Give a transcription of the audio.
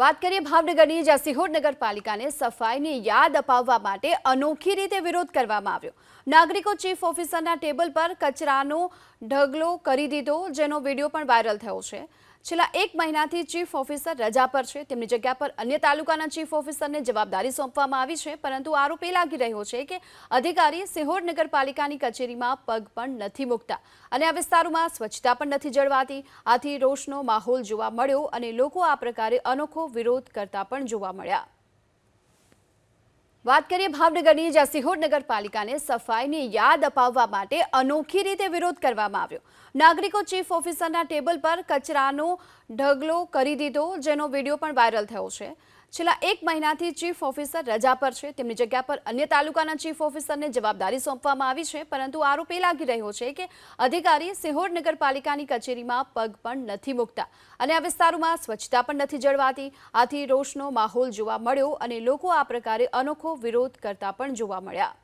વાત કરીએ ભાવનગરની, જ્યાં સિહોર નગરપાલિકાને સફાઈની યાદ અપાવવા માટે અનોખી રીતે વિરોધ કરવામાં આવ્યો. નાગરિકો ચીફ ઓફિસરના ટેબલ પર કચરાનો ઢગલો કરી દીધો, જેનો વીડિયો પણ વાયરલ થયો છે. છેલ્લા એક મહિનાથી ચીફ ઓફિસર રજા પર છે. તેમની જગ્યા પર અન્ય તાલુકાના ચીફ ઓફિસરને જવાબદારી સોંપવામાં આવી છે, પરંતુ આરોપ એ લાગી રહ્યો છે કે અધિકારી સિહોર નગરપાલિકાની કચેરીમાં પગ પણ નથી મૂકતા અને આ વિસ્તારોમાં સ્વચ્છતા પણ નથી જળવાતી. આથી રોષનો માહોલ જોવા મળ્યો અને લોકો આ પ્રકારે અનોખો વિરોધ કરતા પણ જોવા મળ્યા. વાત કરીએ ભાવનગરની, જ્યાં સિહોર નગરપાલિકાને સફાઈની યાદ અપાવવા માટે અનોખી રીતે વિરોધ કરવામાં આવ્યો. નાગરિકો ચીફ ઓફિસરના ટેબલ પર કચરાનો ઢગલો કરી દીધો, જેનો વીડિયો પણ વાયરલ થયો છે. છેલ્લા એક મહિનાથી ચીફ ઓફિસર રજા પર છે. તેમની જગ્યા પર અન્ય તાલુકાના ચીફ ઓફિસરને જવાબદારી સોંપવામાં આવી છે, પરંતુ આરોપ એ લાગી રહ્યો છે કે અધિકારી સિહોર નગરપાલિકાની કચેરીમાં પગ પણ નથી મૂકતા અને આ વિસ્તારોમાં સ્વચ્છતા પણ નથી જળવાતી. આથી રોષનો માહોલ જોવા મળ્યો અને લોકો આ પ્રકારે અનોખો વિરોધ કરતા પણ જોવા મળ્યા.